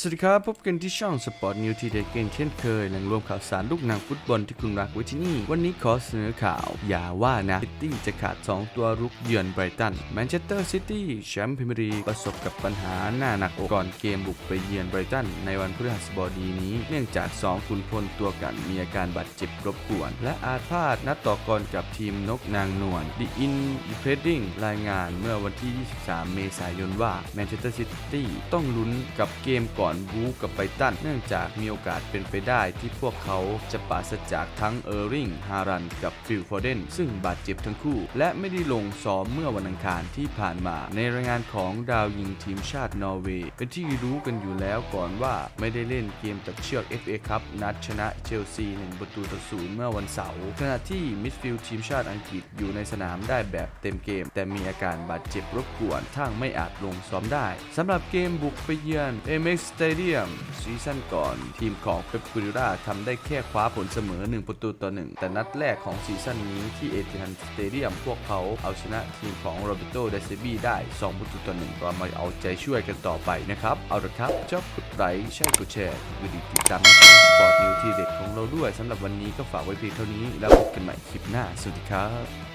สวัสดีครับ พบกันที่ช่องสปอร์ตนิวทีเด็กเก่งเช่นเคยแหล่งรวมข่าวสารลูกหนังฟุตบอลที่คุณรักไว้ที่นี่ วันนี้ขอเสนอข่าว อย่าว่านะซิตี้จะขาด 2 ตัวรุกเยือนไบรตันแมนเชสเตอร์ซิตี้แชมป์พรีเมียร์ลีกประสบกับปัญหาหน้าหนักอกก่อนเกมบุกไปเยือนไบรตันในวันพฤหัสบดีนี้ เนื่องจาก2ขุนพลตัวกันมีอาการบาดเจ็บรบกวน และอาจพลาดนัดต่อกรกับทีมนกนางนวล The In p r e d i n g รายงานเมื่อวันที่ 23 เมษายนว่าแมนเชสเตอร์ซิตี้ต้องลุ้นกับเกมก่อนบู๊กับไบตัน เนื่องจากมีโอกาสเป็นไปได้ที่พวกเขาจะปราศจากทั้งเออร์ริง ฮารัน กับฟิลฟอร์เดน ซึ่งบาดเจ็บทั้งคู่ และไม่ได้ลงซ้อมเมื่อวันอังคารที่ผ่านมา ในรายงานของดาวยิงทีมชาตินอร์เวย์เป็นที่รู้กันอยู่แล้วก่อนว่าไม่ได้เล่นเกมตัดเชือก FA ครับนัดชนะเชลซี1ประตูต่อศูนย์เมื่อวันเสาร์ขณะที่มิดฟิลด์ทีมชาติอังกฤษอยู่ในสนามได้แบบเต็มเกม แต่มีอาการบาดเจ็บรบกวนทั้งไม่อาจลงซ้อมได้สำหรับเกมบุกไปเยือน MX Stadium ซีซั่นก่อน ทีมของเปปกูริราทำได้แค่คว้าผลเสมอ 1 ประตูต่อ 1 แต่นัดแรกของซีซั่นนี้ที่เอติฮันสเตเดียมพวกเขาเอาชนะทีมของโรเบโตเดซบีได้ 2 ประตูต่อ 1 ก็มาเอาใจช่วยกันต่อไปนะครับ เอาละครับชอบกดไลค์ใช่กดแชร์วิดีติดตามช่องสปอร์ตนิวทีเด็ดของเราด้วยสำหรับวันนี้ก็ฝากไว้เพียงเท่านี้แล้วพบกันใหม่คลิปหน้าสวัสดีครับ